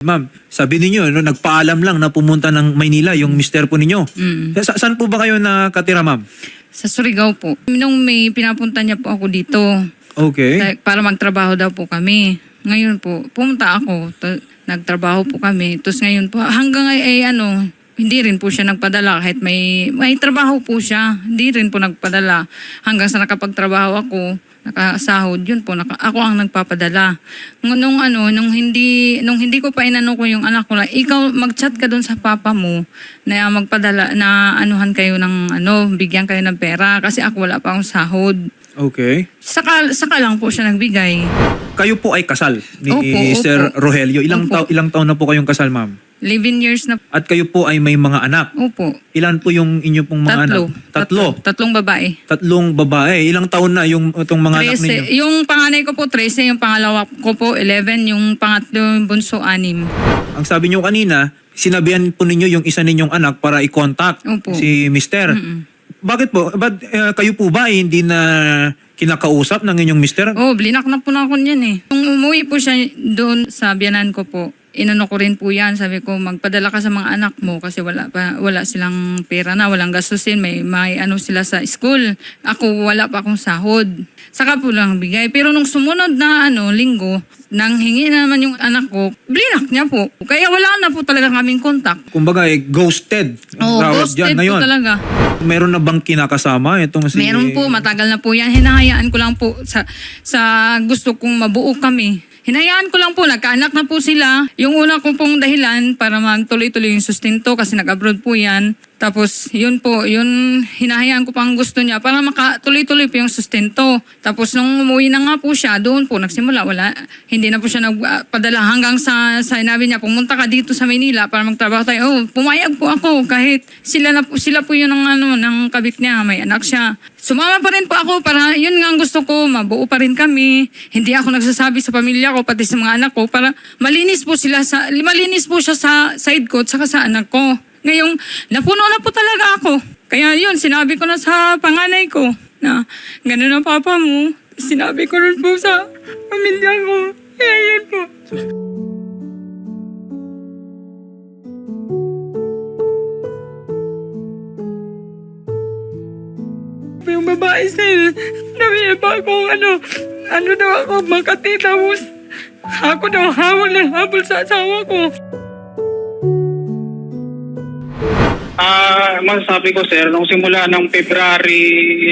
Ma'am, sabi ninyo, no, nagpaalam lang na pumunta ng Maynila yung mister po ninyo. Mm. Sa, saan po ba kayo nakatira, ma'am? Sa Surigao po. Nung may pinapunta niya po ako dito, Okay. like, para magtrabaho daw po kami. Ngayon po, pumunta ako. Nagtrabaho po kami. Tapos ngayon po, hanggang ay, ay ano, hindi rin po siya nagpadala kahit may may trabaho po siya. Hindi rin po nagpadala. Hanggang sa nakapagtrabaho ako, nakasahod, yun po, naka, ako ang nagpapadala. Nung, ano, nung hindi, nung hindi ko pa inano ko yung anak ko, ikaw mag-chat ka doon sa papa mo na magpadala, na anuhan kayo ng ano, bigyan kayo ng pera kasi ako wala pa akong sahod. Okay. Saka, saka lang po siya nagbigay. Kayo po ay kasal ni Opo, Sir opo. Rogelio. Ilang, Opo. tao, ilang taon na po kayong kasal, ma'am? 11 years na. At kayo po ay may mga anak. Opo. Ilan po yung inyo pong mga Tatlo. anak? Tatlo. Tatlong babae. Tatlong babae. Ilang taon na yung itong mga anak ninyo? 13. Yung panganay ko po 13, yung pangalawa ko po 11, yung pangatlo yung bunso 6. Ang sabi nyo kanina, sinabihan po ninyo yung isa ninyong anak para i-contact Opo. si mister. Bakit po? Ba't eh, kayo po ba ay hindi na kinakausap ng inyong mister? Oh, blinak na po na ako niyan eh. Nung umuwi po siya doon sa biyanan ko po, inano ko rin po yan. Sabi ko, magpadala ka sa mga anak mo kasi wala pa wala silang pera na, walang gastusin, may may ano sila sa school. Ako wala pa akong sahod. Saka po lang bigay. Pero nung sumunod na ano, linggo, nang hingi na naman yung anak ko, blinak niya po. Kaya wala na po talaga kaming kontak. Kumbaga, eh, ghosted. ang Oo, tawag ghosted po ngayon. talaga. Meron na bang kinakasama itong si... Meron po, matagal na po yan. Hinahayaan ko lang po sa, sa gusto kong mabuo kami. Hinayaan ko lang po, nagkaanak na po sila. Yung una ko pong dahilan para magtuloy-tuloy yung sustento kasi nag-abroad po yan. Tapos yun po, yun hinahayaan ko pang gusto niya para makatuloy-tuloy po yung sustento. Tapos nung umuwi na nga po siya, doon po nagsimula, wala. Hindi na po siya nagpadala hanggang sa, sa sinabi niya, pumunta ka dito sa Maynila para magtrabaho tayo. Oh, pumayag po ako kahit sila, na sila po yun ng, ano, ng kabit niya, may anak siya. Sumama pa rin po ako para yun nga ang gusto ko, mabuo pa rin kami. Hindi ako nagsasabi sa pamilya ko, pati sa mga anak ko, para malinis po sila sa, malinis po siya sa side ko at saka sa anak ko. Ngayong napuno na po talaga ako. Kaya yun, sinabi ko na sa panganay ko na gano'n ang papa mo. Sinabi ko rin po sa pamilya ko. Kaya yun po. Yung babae sir, nabiya pa akong ano, ano daw ako, makati tapos ako daw habol ng habol sa asawa ko. Masasabi ko sir, nung simula ng February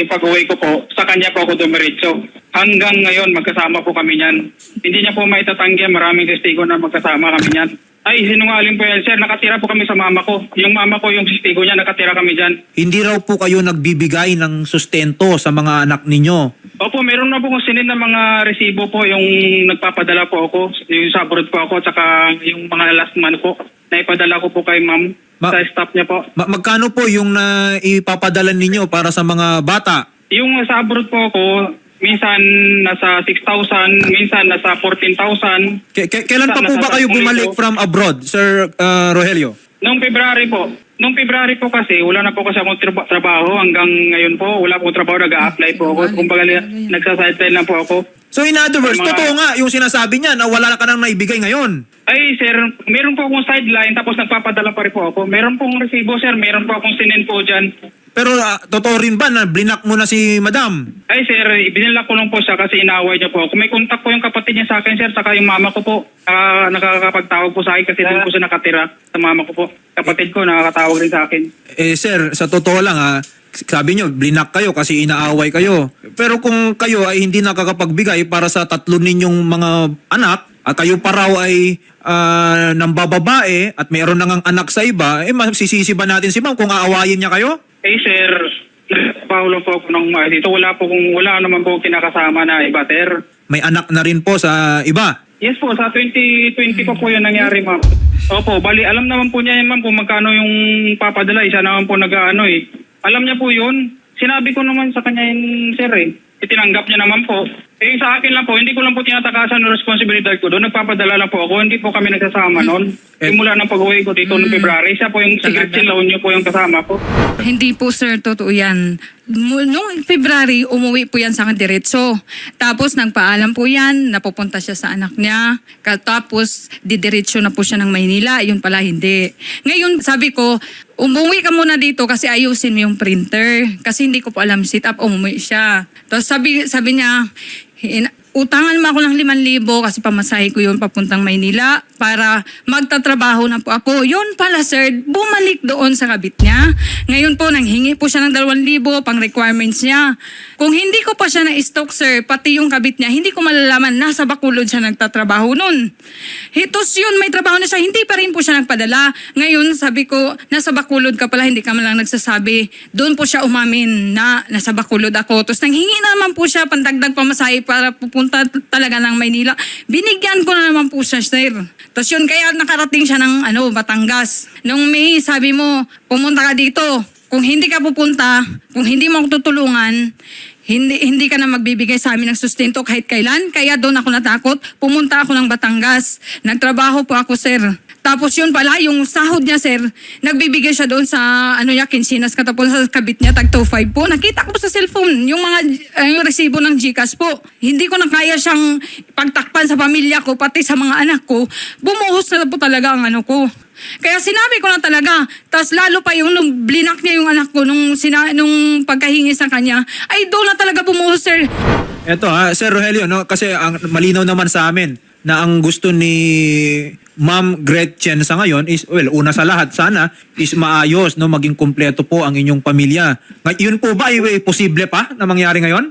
pag-uwi ko po, sa kanya po ako dumiretso. Hanggang ngayon, magkasama po kami niyan. Hindi niya po maitatanggi, maraming testigo na magkasama kami niyan. Ay, sinungaling po yan sir, nakatira po kami sa mama ko. Yung mama ko, yung testigo niya, nakatira kami dyan. Hindi raw po kayo nagbibigay ng sustento sa mga anak ninyo. Opo, meron na po kung sinid na mga resibo po yung nagpapadala po ako, yung sa abroad po ako, tsaka yung mga last month po, na ipadala ko po kay ma'am Ma- sa staff niya po. Ma- magkano po yung na ipapadala ninyo para sa mga bata? Yung sa abroad po ako, minsan nasa 6,000, minsan nasa 14,000. K- k- kailan pa po ba kayo bumalik from abroad, Sir uh, Rogelio? Noong February po, noong February po kasi, wala na po kasi akong traba- trabaho hanggang ngayon po. Wala po trabaho, nag-a-apply po ako. Kumbaga, nagsa-sideline lang po ako. So in other words, Mga- totoo nga yung sinasabi niya na wala ka nang naibigay ngayon. Ay, sir, meron po akong sideline tapos nagpapadala pa rin po ako. Meron pong resibo, sir. Meron po akong sinin po dyan. Pero ah, totoo rin ba na blinak mo na si madam? Ay, sir, ibinila ko lang po siya kasi inaaway niya po. Kung may contact po yung kapatid niya sa akin, sir, saka yung mama ko po, ah, nakakapagtawag po sa akin kasi doon po siya nakatira sa mama ko po. Kapatid ko, nakakatawag rin sa akin. Eh sir, sa totoo lang ha, sabi nyo, blinak kayo kasi inaaway kayo. Pero kung kayo ay hindi nakakapagbigay para sa tatlo ninyong mga anak, at kayo pa raw ay ah, nang bababae at mayroon nang anak sa iba, eh masisisi ba natin si ma'am kung aawayin niya kayo? Eh, sir, nagpahulo po ako ng mga dito. Wala po kung wala naman po kinakasama na iba, sir. May anak na rin po sa iba. Yes po, sa 2020 pa po yun nangyari, ma'am. Opo, bali, alam naman po niya yan, ma'am, kung magkano yung papadala. Isa naman po nag-ano eh. Alam niya po yun. Sinabi ko naman sa kanya yun, sir eh. itinanggap niya naman po. Eh sa akin lang po, hindi ko lang po tinatakasan ng responsibilidad ko doon. Nagpapadala lang po ako. Hindi po kami nagsasama noon. Eh- Simula ng pag-uwi ko dito noong February, siya po yung secret Talaga? laon niyo po yung kasama ko. Hindi po sir, totoo yan. Mu- Noong February, umuwi po yan sa akin diretso. Tapos nagpaalam po yan, napupunta siya sa anak niya. Ka- Tapos didiretso na po siya ng Maynila. Yun pala hindi. Ngayon sabi ko, umuwi ka muna dito kasi ayusin mo yung printer. Kasi hindi ko po alam sit up, umuwi siya. Tapos sabi, sabi niya, in utangan mo ako ng 5,000 kasi pamasahe ko yun papuntang Maynila para magtatrabaho na po ako. Yun pala sir, bumalik doon sa kabit niya. Ngayon po, nanghingi po siya ng 2,000 pang requirements niya. Kung hindi ko pa siya na-stock sir, pati yung kabit niya, hindi ko malalaman nasa Bacolod siya nagtatrabaho nun. Hitos yun, may trabaho na siya, hindi pa rin po siya nagpadala. Ngayon, sabi ko, nasa Bacolod ka pala, hindi ka man lang nagsasabi. Doon po siya umamin na nasa Bacolod ako. Tapos nanghingi naman po siya pandagdag pamasahe para pupunta t- talaga ng Maynila. Binigyan ko na naman po siya, sir. Tapos yun, kaya nakarating siya ng ano, Batangas. Nung May, sabi mo, pumunta ka dito. Kung hindi ka pupunta, kung hindi mo ako tutulungan, hindi hindi ka na magbibigay sa amin ng sustento kahit kailan. Kaya doon ako natakot. Pumunta ako ng Batangas. Nagtrabaho po ako, sir. Tapos yun pala, yung sahod niya, sir, nagbibigay siya doon sa, ano niya, kinsinas katapos sa kabit niya, tag 5 po. Nakita ko po sa cellphone, yung mga, eh, yung resibo ng GCash po. Hindi ko na kaya siyang pagtakpan sa pamilya ko, pati sa mga anak ko. Bumuhos na po talaga ang ano ko. Kaya sinabi ko na talaga. Tapos lalo pa yung nung blinak niya yung anak ko nung, sina, nung pagkahingi sa kanya, ay doon na talaga bumuhos, sir. Eto ha, Sir Rogelio, no, kasi ang malinaw naman sa amin na ang gusto ni Ma'am Gretchen sa ngayon is, well, una sa lahat, sana is maayos, no, maging kumpleto po ang inyong pamilya. Yun po ba, ay, ay, posible pa na mangyari ngayon?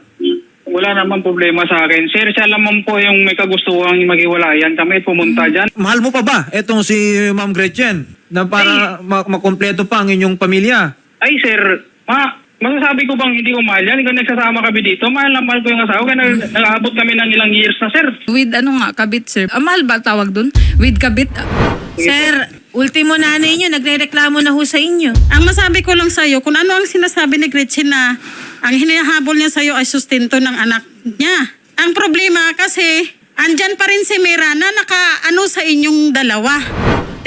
Wala naman problema sa akin. Sir, siya lamang po yung may kagustuhan maghiwalayan. Kami pumunta dyan. Mahal mo pa ba etong si Ma'am Gretchen na para ma- makumpleto pa ang inyong pamilya? Ay, sir, ma, masasabi ko bang hindi ko mahal yan? Ikaw nagsasama kami dito. Mahal na mahal ko yung asawa. Kaya nag- nag-aabot kami ng ilang years na, sir. With ano nga, kabit, sir. Ah, mahal ba tawag doon? With kabit? Sir, ultimo nanay nyo, nagre-reklamo na ho sa inyo. Ang masabi ko lang sa'yo, kung ano ang sinasabi ni Gretchen na ang hinahabol niya sa'yo ay sustento ng anak niya. Ang problema kasi, andyan pa rin si Mira na nakaano sa inyong dalawa.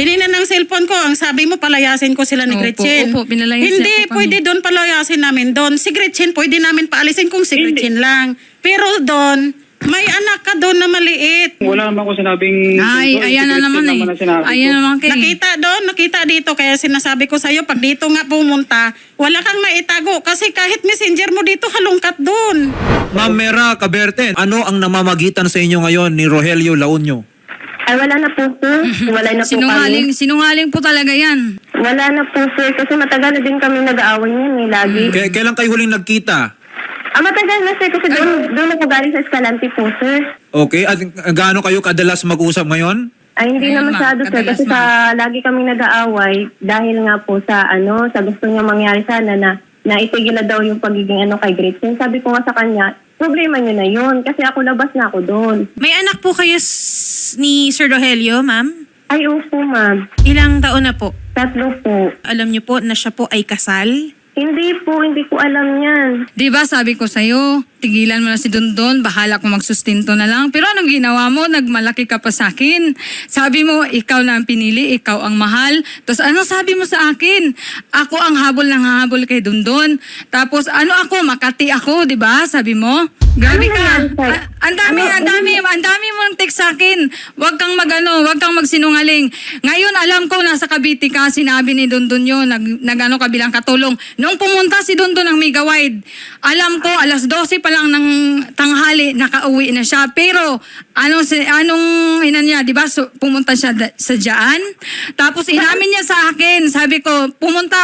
Tininan ng cellphone ko, ang sabi mo palayasin ko sila ni Opo, Gretchen. opo, pinalayasin Hindi, ko kami. pwede doon palayasin namin doon. Si Gretchen, pwede namin paalisin kung si Hindi. Gretchen lang. Pero doon, may anak ka doon na maliit. Wala naman ko sinabing... Ay, Ito, ayan na secret naman eh. ang sinabi ko. Ayan naman kay. Nakita doon, nakita dito. Kaya sinasabi ko sa'yo, pag dito nga pumunta, wala kang maitago. Kasi kahit messenger mo dito, halungkat doon. Ma'am Mera Caberte, ano ang namamagitan sa inyo ngayon ni Rogelio Launyo? Ay, wala na po, sir. Wala na po Sinungaling, kami. sinungaling po talaga yan. Wala na po, sir. Kasi matagal na din kami nag-aaway niyan, eh, lagi. K- kailan kayo huling nagkita? Ah, matagal na, sir. Kasi doon, doon ako galing sa Escalante po, sir. Okay, at gaano kayo kadalas mag-usap ngayon? Ay, hindi Ayun, na ma'am. masyado, sir. Kadalas, Kasi sa lagi kami nag-aaway dahil nga po sa, ano, sa gusto niya mangyari sana na naitigil na daw yung pagiging ano kay Gretchen. Sabi ko nga sa kanya, problema niyo na yun. Kasi ako labas na ako doon. May anak po kayo s- ni Sir Rogelio, ma'am? Ay, opo, ma'am. Ilang taon na po? Tatlo po. Alam niyo po na siya po ay kasal? Hindi po, hindi ko alam yan. Di ba sabi ko sa'yo, tigilan mo na si Dondon, bahala kung magsustinto na lang. Pero anong ginawa mo? Nagmalaki ka pa sa akin. Sabi mo, ikaw na ang pinili, ikaw ang mahal. Tapos anong sabi mo sa akin? Ako ang habol ng habol kay Dondon. Tapos ano ako, Makati ako, di ba? Sabi mo. Grabe Ano ka. nangyari sa'yo? A- ang dami, Ano- ang dami, ang dami mong text sa akin. Huwag kang magano, huwag kang magsinungaling. Ngayon alam ko nasa Cavite ka, sinabi ni Dondon yun, nag, nagano ka bilang katulong. Nung pumunta si Dondon ng Mega Wide, alam ko alas 12 pa lang ng tanghali nakauwi na siya. Pero ano si anong ina niya, 'di ba? So, pumunta siya da- sa diyan. Tapos inamin niya sa akin, sabi ko, pumunta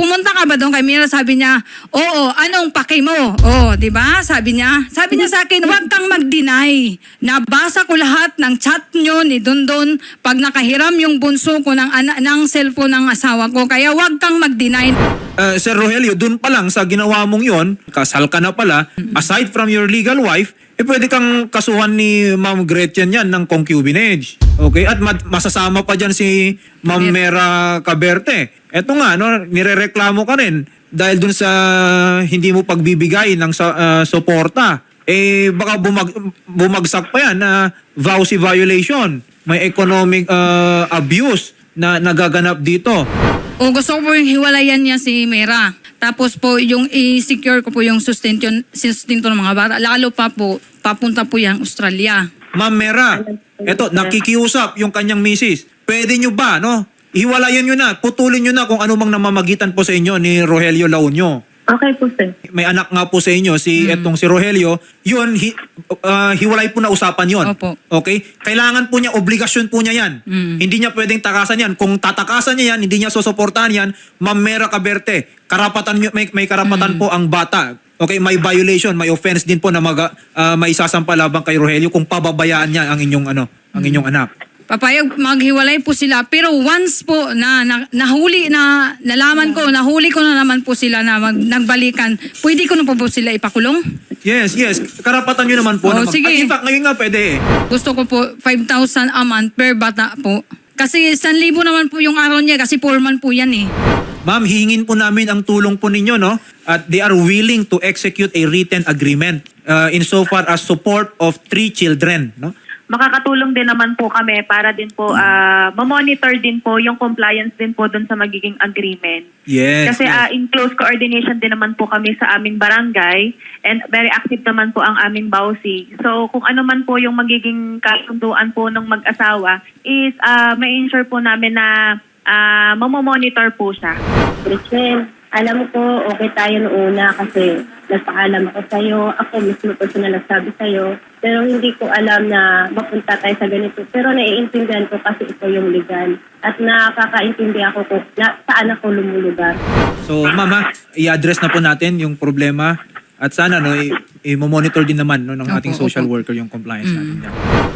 Pumunta ka ba doon kay Mira? Sabi niya, oo, anong paki mo? Oo, di ba? Sabi niya. Sabi niya sa akin, huwag kang mag-deny. Nabasa ko lahat ng chat niyo ni Dondon pag nakahiram yung bunso ko ng, ana- ng cellphone ng asawa ko. Kaya huwag kang mag-deny. Uh, Sir Rogelio, dun pa lang sa ginawa mong yon, kasal ka na pala, aside from your legal wife, eh pwede kang kasuhan ni Ma'am Gretchen yan ng concubinage. Okay? At ma- masasama pa dyan si Ma'am Mera Caberte. Eto nga, no, nirereklamo ka rin dahil dun sa hindi mo pagbibigay ng ah, suporta. Eh, baka bumag, bumagsak pa yan na VAUSI violation. May economic ah, abuse na nagaganap dito. O gusto ko po yung hiwalayan niya si Mera. Tapos po yung i-secure ko po yung sustento, sustento ng mga bata. Lalo pa po, papunta po yan Australia. Ma'am Mera, eto, nakikiusap yung kanyang misis. Pwede nyo ba, no? Hiwalayan nyo na, putulin nyo na kung ano mang namamagitan po sa inyo ni Rogelio Launyo. Okay po, sir. May anak nga po sa inyo, si etong si Rogelio, yun, hi, ah, hiwalay po na usapan yon. Opo. Okay? Kailangan po niya, obligasyon po niya yan. Mm. Hindi niya pwedeng takasan yan. Kung tatakasan niya yan, hindi niya susuportahan yan, Ma'am Mera Caberte, karapatan, niyo- may, may karapatan po ang bata. Okay, may violation, may offense din po na mag, ah, may sasampa labang kay Rogelio kung pababayaan niya ang inyong ano, ang inyong anak. Papayag maghiwalay po sila pero once po na, na nahuli na nalaman ko nahuli ko na naman po sila na mag, nagbalikan pwede ko na po, po sila ipakulong Yes, yes. Karapatan nyo naman po. Oh, na mag- sige. Ah, in fact, ngayon nga pwede eh. gusto ko po 5,000 a month per bata po kasi 1,000 naman po yung araw niya kasi foreman po yan eh Ma'am, hingin po namin ang tulong po ninyo, no? At they are willing to execute a written agreement uh, insofar as support of three children, no? Makakatulong din naman po kami para din po ah, ma-monitor din po yung compliance din po dun sa magiging agreement. Yes. Kasi yes. ah, in close coordination din naman po kami sa aming barangay and very active naman po ang aming bawsi. So kung ano man po yung magiging kasunduan po ng mag-asawa is ah, may ensure po namin na uh, mamomonitor po siya. Christian, alam po, okay tayo noong una kasi nagpaalam ako sa'yo. Ako mismo personal nagsabi sa'yo. Pero hindi ko alam na mapunta tayo sa ganito. Pero naiintindihan ko kasi ito yung legal. At nakakaintindi ako kung na, saan ako lumulugar. So, ma'am, ha, i-address na po natin yung problema at sana no i- i-monitor din naman no ng ating social worker yung compliance natin. Yeah.